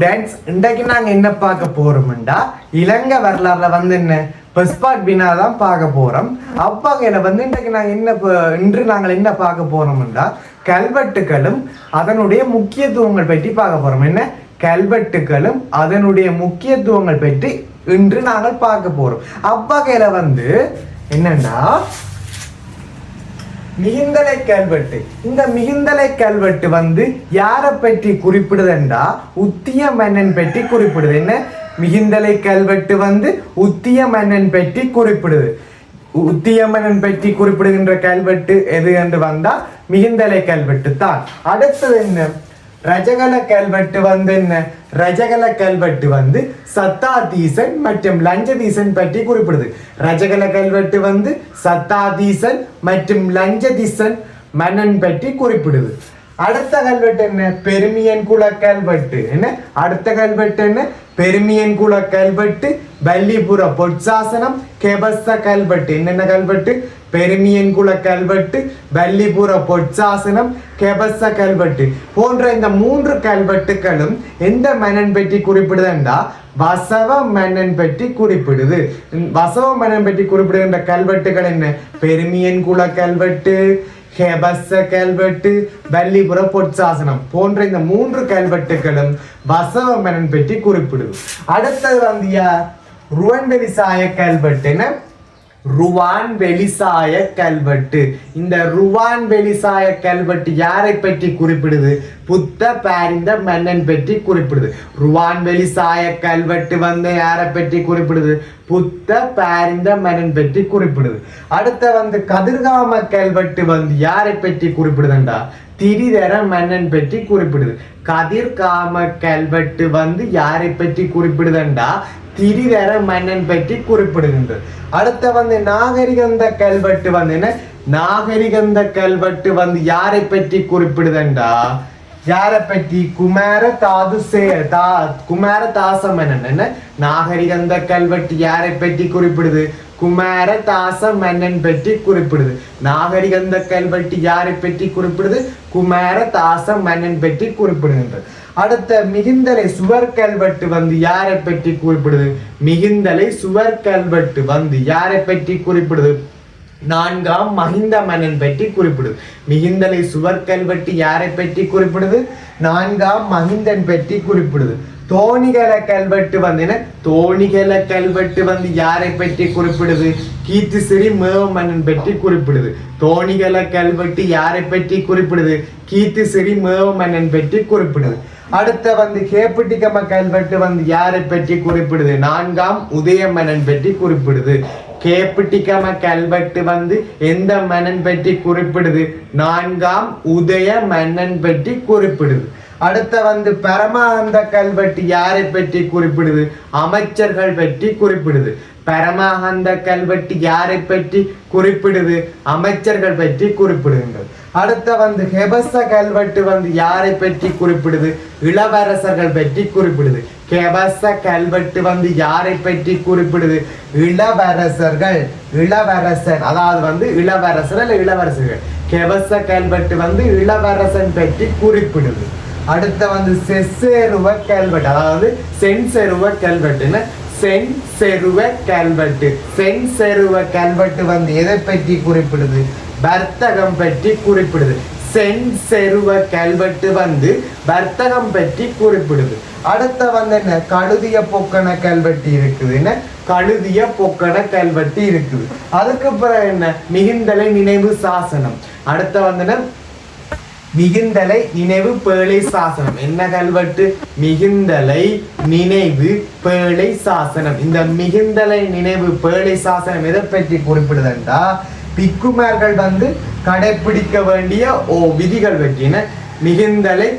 Students இன்றைக்கு நாங்கள் என்ன பார்க்க போகிறோம்டா இலங்கை வரலாறுல வந்து என்ன? பெஸ்பாட் பினா தான் பார்க்க போகிறோம் அப்பாகையில வந்து இன்றைக்கு நாங்கள் என்ன இன்று நாங்கள் என்ன பார்க்க போகிறோம்டா கல்வெட்டுகளும் அதனுடைய முக்கியத்துவங்கள் பற்றி பார்க்க போகிறோம் என்ன? கல்வெட்டுகளும் அதனுடைய முக்கியத்துவங்கள் பற்றி இன்று நாங்கள் பார்க்க போகிறோம் அப்பாகையில வந்து என்னன்னா மிகுந்தலை கல்வெட்டு இந்த மிகுந்தலை கல்வெட்டு வந்து யாரை பற்றி குறிப்பிடுதுண்டா? உத்திய மன்னன் பற்றி குறிப்பிடுது. என்ன? மிகுந்தலை கல்வெட்டு வந்து உத்திய மன்னன் பற்றி குறிப்பிடுது. உத்தியமனன் பற்றி குறிப்பிடுகின்ற கல்வெட்டு எது என்று வந்தால் மிகுந்தலை கல்வெட்டு தான். அடுத்தது என்ன? ரஜகல கல்வெட்டு வந்து என்ன? ரஜகல கல்வெட்டு வந்து சத்தாதீசன் மற்றும் லஞ்சதீசன் பற்றி குறிப்பிடுது. ரஜகல கல்வெட்டு வந்து சத்தாதீசன் மற்றும் லஞ்சதீசன் மன்னன் பற்றி குறிப்பிடுது. அடுத்த கல்வெட்டு என்ன? பெருமியன் குல கல்வெட்டு. என்ன? அடுத்த கல்வெட்டு என்ன? பெருமியன் குல கல்வெட்டு வல்லிபுர பொற்சாசனம் கெபஸ்த கல்வெட்டு. என்னென்ன கல்வெட்டு? பெருமியன்குள கல்வெட்டு வள்ளிபுர பொற்சாசனம் கெபச கல்வெட்டு போன்ற இந்த மூன்று கல்வெட்டுகளும் எந்த மன்னன் பற்றி குறிப்பிடுதுண்டா வசவ மன்னன் பற்றி குறிப்பிடுது. வசவ மன்னன் பற்றி குறிப்பிடுகின்ற கல்வெட்டுகள் என்ன? பெருமியன்குள கல்வெட்டு ஹெபஸ கல்வெட்டு வள்ளிபுர பொற்சாசனம் போன்ற இந்த மூன்று கல்வெட்டுகளும் வசவ மன்னன் பற்றி குறிப்பிடுது. அடுத்தது வந்து யார்? ருவன்வெளி சாய கல்வெட்டுன்னு ருவான் வெளிசாய கல்வெட்டு. இந்த ருவான் வெளிசாய கல்வெட்டு யாரை பற்றி குறிப்பிடுது? புத்த பாரிந்த மன்னன் பற்றி குறிப்பிடுது. ருவான் வெளிசாய கல்வெட்டு வந்து யாரை பற்றி குறிப்பிடுது? புத்த பாரிந்த மன்னன் பற்றி குறிப்பிடுது. அடுத்த வந்து கதிர்காம கல்வெட்டு வந்து யாரை பற்றி குறிப்பிடுதுண்டா? திரிதர மன்னன் பற்றி குறிப்பிடுது. கதிர்காம கல்வெட்டு வந்து யாரை பற்றி குறிப்பிடுதுண்டா? திரிதர மன்னன் பற்றி குறிப்பிடுகின்றது அடுத்த வந்து நாகரிகந்த கல்வெட்டு வந்து என்ன நாகரிகந்த கல்வெட்டு வந்து யாரை பற்றி குறிப்பிடுதண்டா யாரை பற்றி குமார தாது சே தா குமார தாச மன்னன் என்ன நாகரிகந்த கல்வெட்டு யாரை பற்றி குறிப்பிடுது குமார தாச மன்னன் பற்றி குறிப்பிடுது நாகரிகந்த கல்வெட்டு யாரை பற்றி குறிப்பிடுது குமார தாச மன்னன் பற்றி குறிப்பிடுகின்றது அடுத்த மிகுந்தலை சுவர் கல்வெட்டு வந்து யாரை பற்றி குறிப்பிடுது? மிகுந்தலை சுவர் கல்வெட்டு வந்து யாரை பற்றி குறிப்பிடுது? நான்காம் மகிந்த மன்னன் பற்றி குறிப்பிடுது. மிகுந்தலை சுவர் கல்வெட்டு யாரை பற்றி குறிப்பிடுது? நான்காம் மகிந்தன் பற்றி குறிப்பிடுது. தோணிகல கல்வெட்டு வந்து என்ன? தோணிகல கல்வெட்டு வந்து யாரை பற்றி குறிப்பிடுது? கீர்த்திசிறி மேவ மன்னன் பற்றி குறிப்பிடுது. தோணிகல கல்வெட்டு யாரை பற்றி குறிப்பிடுது? கீர்த்திசிறி மேவ மன்னன் பற்றி குறிப்பிடுது. அடுத்த வந்து கேப்பிட்டிகம கல்வெட்டு வந்து யாரை பற்றி குறிப்பிடுது? நான்காம் உதய மன்னன் பற்றி குறிப்பிடுது. கேப்பிட்டிகம கல்வெட்டு வந்து எந்த மன்னன் பற்றி குறிப்பிடுது? நான்காம் உதய மன்னன் பற்றி குறிப்பிடுது. அடுத்த வந்து பரமானந்த கல்வெட்டு யாரை பற்றி குறிப்பிடுது? அமைச்சர்கள் பற்றி குறிப்பிடுது. பரமானந்த கல்வெட்டு யாரை பற்றி குறிப்பிடுது அமைச்சர்கள் பற்றி குறிப்பிடுங்கள் அடுத்த வந்து ஹெபச கல்வெட்டு வந்து யாரை பற்றி குறிப்பிடுது இளவரசர்கள் பற்றி குறிப்பிடுது கெபச கல்வெட்டு வந்து யாரை பற்றி குறிப்பிடுது இளவரசர்கள் இளவரசன் அதாவது வந்து இளவரசர் அல்ல இளவரசர்கள் கெபச கல்வெட்டு வந்து இளவரசன் பற்றி குறிப்பிடுது அடுத்த வந்து செஸ்ஸேருவ கல்வெட்டு அதாவது சென்செருவ கல்வெட்டுன்னு சென் செருவ கல்வெட்டு சென் செருவ கல்வெட்டு வந்து எதை பற்றி குறிப்பிடுது? வர்த்தகம் பற்றி குறிப்பிடுது. சென் செருவ கல்வெட்டு வந்து வர்த்தகம் பற்றி குறிப்பிடுது. அடுத்த வந்து என்ன? கழுதிய பொக்கண கல்வெட்டு இருக்குதுன்னு கழுதிய பொக்கண கல்வெட்டு இருக்குது. அதுக்கு பிறகு என்ன? மிகுந்தலை நினைவு சாசனம். அடுத்த வந்து மிகுந்தலை நினைவு பேழை சாசனம். என்ன கல்வெட்டு? மிகுந்தலை நினைவு பேழை சாசனம். இந்த மிகுந்தலை நினைவு பேழை சாசனம் எதை பற்றி குறிப்பிடுதுண்டா? பிக்குமார்கள் வந்து கடைபிடிக்க வேண்டிய ஓ விதிகள் பற்றின மிகுந்தலை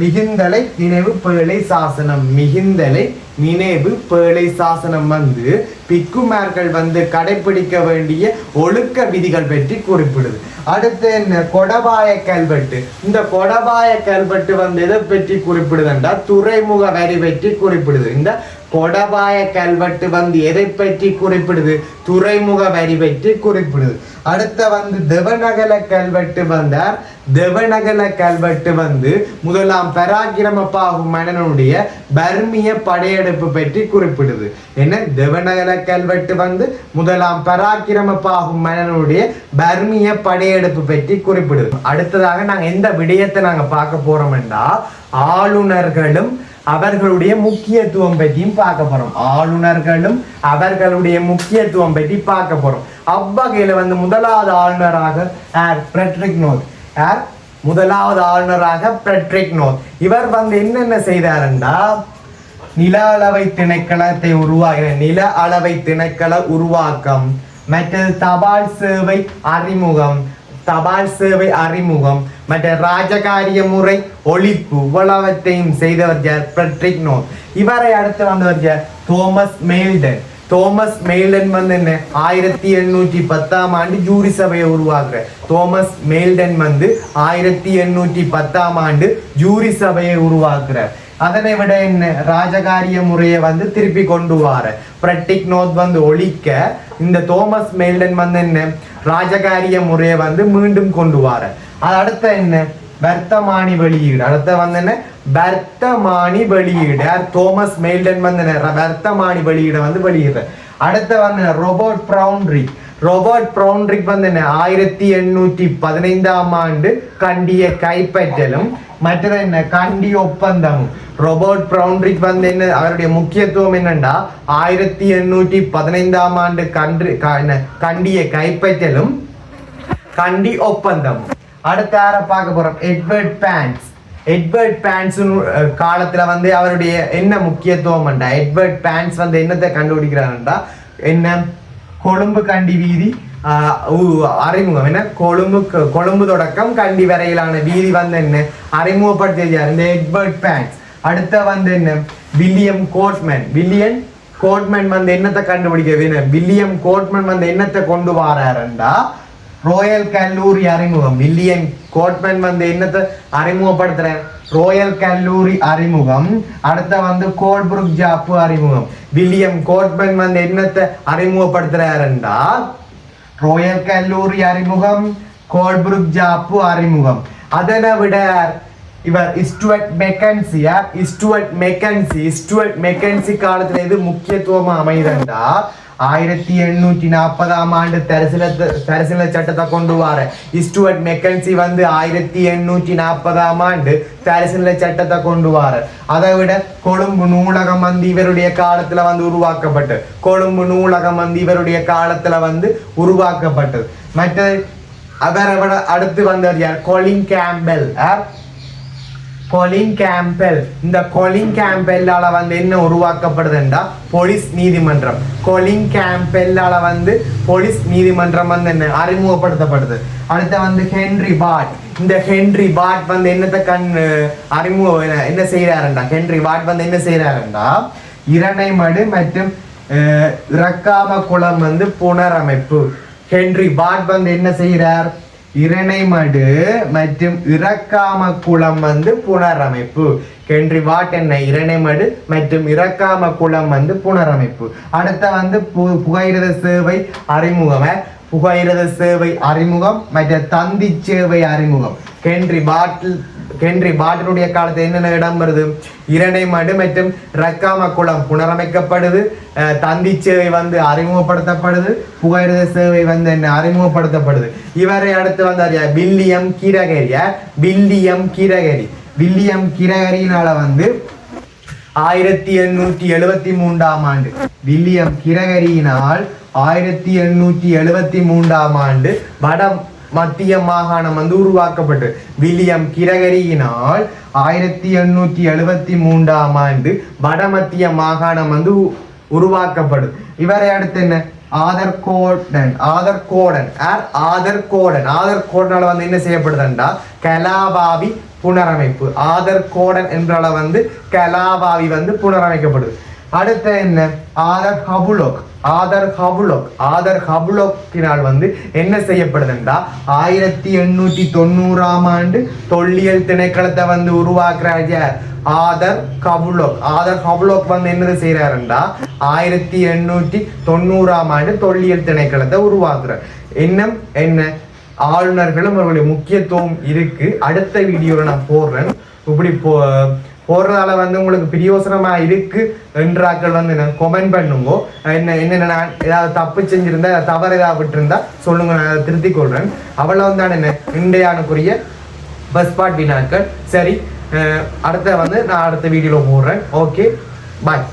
மிகுந்தலை நினைவு பேழை சாசனம். மிகுந்தலை நினைவு பேழை சாசனம் வந்து பிக்குமார்கள் வந்து கடைபிடிக்க வேண்டிய ஒழுக்க விதிகள் பற்றி குறிப்பிடுது. அடுத்து என்ன? கொடபாய கல்வெட்டு. இந்த கொடபாய கல்வெட்டு வந்து எதை பற்றி குறிப்பிடுதுண்டா துறைமுக வரி பற்றி குறிப்பிடுது. இந்த கொடபாய கல்வெட்டு வந்து எதை பற்றி குறிப்பிடுது துறைமுக வரி பற்றி குறிப்பிடுது அடுத்த வந்து தேவநகல கல்வெட்டு வந்தார் தேவநகல கல்வெட்டு வந்து முதலாம் பராக்கிரமப்பாகு மன்னனுடைய பர்மிய படையெடுப்பு பற்றி குறிப்பிடுது என்ன தேவநகல கல்வெட்டு வந்து முதலாம் பராக்கிரமப்பாகு மன்னனுடைய பர்மிய படையெடுப்பு பற்றி குறிப்பிடுது அடுத்ததாக நாங்கள் எந்த விடயத்தை நாங்கள் பார்க்க போறோம்னா ஆளுநர்களும் அவர்களுடைய முக்கியத்துவம் பற்றியும் பார்க்க போகிறோம் ஆளுநர்களும் அவர்களுடைய முக்கியத்துவம் பற்றி பார்க்க போகிறோம் அவ்வகையில் வந்து முதலாவது ஆளுநராக ஆர் ஃப்ரெட்ரிக் நோத் ஆர் முதலாவது ஆளுநராக ஃப்ரெட்ரிக் நோத் இவர் வந்து என்னென்ன செய்தாருண்டா? நில அளவை திணைக்களத்தை உருவாக்கின நில அளவை திணைக்கள உருவாக்கம் மற்றது தபால் சேவை அறிமுகம் தபால் சேவை அறிமுகம் மற்ற ராஜகாரிய முறை ஒழிப்பு இவ்வளவற்றையும் செய்தவர் ஜார் ஃப்ரெட்ரிக் நோ இவரை அடுத்து வந்தவர் ஜார் தோமஸ் மெயில்டன் தோமஸ் மெயில்டன் வந்து என்ன ஆயிரத்தி எண்ணூற்றி பத்தாம் ஆண்டு ஜூரி சபையை உருவாக்குற தோமஸ் மெயில்டன் வந்து ஆயிரத்தி எண்ணூற்றி பத்தாம் ஆண்டு ஜூரி சபையை உருவாக்குறார் அதனை விட என்ன? ராஜகாரிய முறையை வந்து திருப்பி கொண்டு வார. பிரட்டிக் நோத் வந்து ஒழிக்க இந்த தோமஸ் மெயில்டன் வந்து என்ன? ராஜகாரிய முறையை வந்து மீண்டும் கொண்டு வார. அது அடுத்த என்ன? வர்த்தமானி வெளியீடு. அடுத்த வந்து என்ன? வர்த்தமானி வெளியீடு. யார் தோமஸ் மெயில்டன் வந்து என்ன? வர்த்தமானி வெளியீடை வந்து வெளியிடுற. அடுத்த வந்து ரோபோட் ப்ரௌண்ட்ரி ரோபர்ட் ப்ரௌண்ட்ரிக் வந்து என்ன ஆயிரத்தி எண்ணூற்றி பதினைந்தாம் ஆண்டு கண்டிய கைப்பற்றலும் மற்றது என்ன கண்டி ஒப்பந்தமும் ரோபர்ட் ப்ரௌண்ட்ரிக் வந்து என்ன அவருடைய முக்கியத்துவம் என்னன்னா ஆயிரத்தி எண்ணூற்றி பதினைந்தாம் ஆண்டு கன்று க- என்ன, கண்டிய கைப்பற்றலும் கண்டி ஒப்பந்தம் அடுத்த யாரை பார்க்க போறோம் எட்வர்ட் பேன்ஸ் எட்வர்ட் பேன்ஸ் காலத்துல வந்து அவருடைய என்ன முக்கியத்துவம் எட்வர்ட் பேன்ஸ் வந்து என்னத்தை கண்டுபிடிக்கிறாருண்டா என்ன கொழும்பு கண்டி வீதி ஆஹ், அறிமுகம். என்ன? கொழும்பு கொழும்பு தொடக்கம் கண்டி வரையிலான வீதி வந்து என்ன அறிமுகப்படுத்தியார் இந்த எட்வர்ட் பேங்க்ஸ் அடுத்த வந்து என்ன வில்லியம் கோட்மேன் வில்லியன் கோட்மேன் வந்து என்னத்தை கண்டுபிடிக்கிறது? வில்லியம் கோட்மேன் வந்து என்னத்தை கொண்டு வாராருண்டா? ரோயல் கல்லூரி அறிமுகம் வில்லியன் கோட்மேன் வந்து என்னத்தை அறிமுகப்படுத்துற ரோயல் கல்லூரி அறிமுகம் அடுத்த வந்து கோட்புருக் ஜாப்பு அறிமுகம் வில்லியம் கோட்மேன் வந்து என்னத்தை அறிமுகப்படுத்துறாருண்டா ரோயல் கல்லூரி அறிமுகம் கோட்புருக் ஜாப்பு அறிமுகம் அதனை விட இவர் இஸ்டுவட் மெக்கன்சி யார் இஸ்டுவட் மெக்கன்சி இஸ்டுவட் மெக்கன்சி காலத்துல எது முக்கியத்துவமா அமைதண்டா ஆயிரத்தி எண்ணூற்றி நாற்பதாம் ஆண்டு தரிசன தரிசன சட்டத்தை கொண்டு வர இஸ்டுவட் மெக்கன்சி வந்து ஆயிரத்தி எண்ணூற்றி நாற்பதாம் ஆண்டு தரிசன சட்டத்தை கொண்டு வர அதை விட கொழும்பு நூலகம் வந்து இவருடைய காலத்துல வந்து உருவாக்கப்பட்டு கொழும்பு நூலகம் வந்து இவருடைய காலத்துல வந்து உருவாக்கப்பட்டது. மற்ற அவரை விட அடுத்து வந்தவர் யார்? கொலின் கேம்பெல் இந்த கொலின் கேம்பெல்லால வந்து என்ன உருவாக்கப்படுதுண்டா? போலீஸ் நீதிமன்றம். கொலின் கேம்பெல்லால வந்து போலீஸ் நீதிமன்றம் வந்து என்ன? அறிமுகப்படுத்தப்படுது. அடுத்து வந்து ஹென்ரி பாட் இந்த ஹென்ரி பாட் வந்து என்னத்தை கண் அறிமுகம் என்ன- செய்கிறாருண்டா செய்யறாருண்டா ஹென்ரி பாட் வந்து என்ன செய்யறாருண்டா இரணைமடு மற்றும் அஹ், இறக்காம குளம் வந்து புனரமைப்பு. ஹென்ரி பாட் வந்து என்ன செய்கிறார் இரணைமடு மற்றும் இறக்காம குளம் வந்து புனரமைப்பு. கென்றி வாட் என்ன? இரணைமடு மற்றும் இறக்காம குளம் வந்து புனரமைப்பு. அடுத்த வந்து பு- புகையிரத சேவை அறிமுகம் புகையிரத சேவை அறிமுகம் மற்ற தந்தி சேவை அறிமுகம். கென்றி பாட்டில் ஹென்றி பாட்டினுடைய காலத்தில் என்னென்ன இடம் வருது? இரணைமடு மற்றும் ரக்காம குளம் புனரமைக்கப்படுது. அஹ், தந்தி சேவை வந்து அறிமுகப்படுத்தப்படுது. புகையிரத சேவை வந்து என்ன? அறிமுகப்படுத்தப்படுது. இவரை அடுத்து வந்தார் William Gregory. William Gregory. William கீரகரியினால வந்து ஆயிரத்தி எண்ணூற்றி எழுபத்தி மூன்றாம் ஆண்டு வில்லியம் கிரகரியினால் ஆயிரத்தி எண்ணூற்றி எழுபத்தி மூன்றாம் ஆண்டு வட மத்திய மாகாணம் வந்து உருவாக்கப்பட்டு வில்லியம் கிரகரியினால் ஆயிரத்தி எண்ணூற்றி எழுபத்தி மூன்றாம் ஆண்டு வடமத்திய மாகாணம் வந்து உருவாக்கப்படும். இவரை அடுத்து என்ன? Arthur Cotton Arthur Cotton or Arthur Cotton Arthur கோடனால வந்து என்ன செய்யப்படுதுண்டா கலாபாவி புனரமைப்பு. ஆதர் கோடன் என்றால வந்து கலாபாவி வந்து புனரமைக்கப்படுது. அடுத்த என்ன? Arthur Havelock. Arthur Havelock. Arthur ஹபுலோக்கினால் வந்து என்ன செய்யப்படுதுன்றா ஆயிரத்தி எண்ணூற்றி தொண்ணூறாம் ஆண்டு தொல்லியல் திணைக்களத்தை வந்து உருவாக்குறார் யார்? ஆதர் கபுலோக். ஆதர் கபுலோக் வந்து என்னது செய்யறாருண்டா ஆயிரத்தி எண்ணூற்றி தொண்ணூறாம் ஆண்டு தொல்லியல் திணைக்களத்தை உருவாக்குறார் இன்னும் என்ன? ஆளுநர்களும் அவர்களுடைய முக்கியத்துவம் இருக்கு. அடுத்த வீடியோவில் நான் போடுறேன். இப்படி போ போடுறதால வந்து உங்களுக்கு பிரியோசனமாக இருக்கு என்றாக்கள் வந்து என்ன கொமெண்ட் பண்ணுங்க. என்ன என்னென்ன நான் ஏதாவது தப்பு செஞ்சிருந்தா தவறு ஏதாவது விட்டுருந்தா சொல்லுங்க நான் அதை திருத்திக் கொள்கிறேன் அவள வந்தான் என்ன இந்தியானுக்குரிய பஸ் பாட் வினாக்கள். சரி அடுத்த வந்து நான் அடுத்த வீடியோவில் போடுறேன். Okay bye